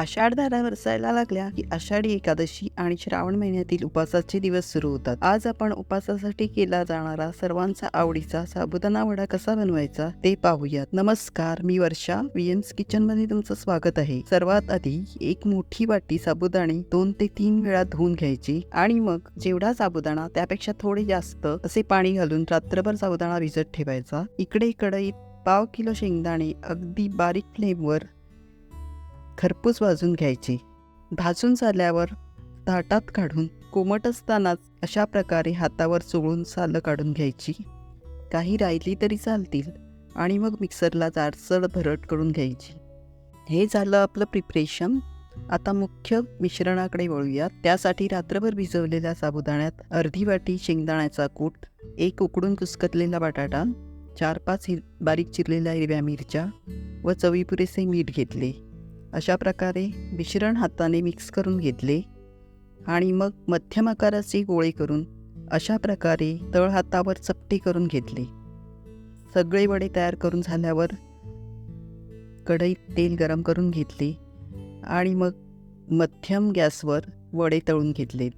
आषाढ धारा वरसायला लागल्या की आषाढी एकादशी आणि श्रावण महिन्यातील उपासाचे दिवस सुरू होतात. आज आपण उपासासाठी केला जाणारा सर्वांचा आवडीचा साबुदाणा वडा कसा बनवायचा ते पाहूयात. नमस्कार मी वर्षा. विएम्स किचनमध्ये तुमचं स्वागत आहे. सर्वात आधी एक मोठी वाटी साबुदाणे दोन ते तीन वेळा धुवून घ्यायची आणि मग जेवढा साबुदाणा त्यापेक्षा थोडे जास्त असे पाणी घालून रात्रभर साबुदाणा भिजत ठेवायचा. इकडे कढईत पाव किलो शेंगदाणे अगदी बारीक फ्लेमवर खरपूस भाजून घ्यायची. भाजून झाल्यावर ताटात काढून कोमट असतानाच अशा प्रकारे हातावर चोळून सालं काढून घ्यायची. काही राहिली तरी चालतील आणि मग मिक्सरला जाडसड भरट करून घ्यायची. हे झालं आपलं प्रिपरेशन. आता मुख्य मिश्रणाकडे वळूयात त्यासाठी रात्रभर भिजवलेल्या साबुदाण्यात अर्धी वाटी शेंगदाण्याचा कूट एक उकडून कुसकतलेला बटाटा चार पाच हिर बारीक चिरलेल्या हिरव्या मिरच्या व चवीपुरेसे मीठ घेतले. अशा प्रकारे मिश्रण हाताने मिक्स करून घेतले आणि मग मध्यम आकाराचे गोळे करून अशा प्रकारे तळ हातावर चपटे करून घेतले. सगळे वडे तयार करून झाल्यावर कढईत तेल गरम करून घेतले आणि मग मध्यम गॅसवर वडे तळून घेतले.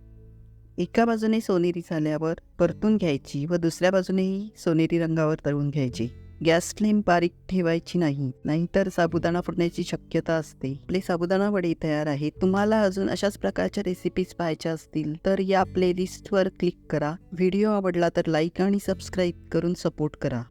एका बाजूने सोनेरी झाल्यावर परतून घ्यायची व दुसऱ्या बाजूनेही सोनेरी रंगावर तळून घ्यायची. गॅस फ्लेम बारीक ठेवायची नाही नाहीतर साबुदाणा फुटण्याची शक्यता असते. आपले साबुदाणा वडे तयार आहेत. तुम्हाला अजून अशाच प्रकारच्या रेसिपीज पाहायच्या असतील तर या प्लेलिस्टवर क्लिक करा. व्हिडिओ आवडला तर लाईक आणि सबस्क्राईब करून सपोर्ट करा.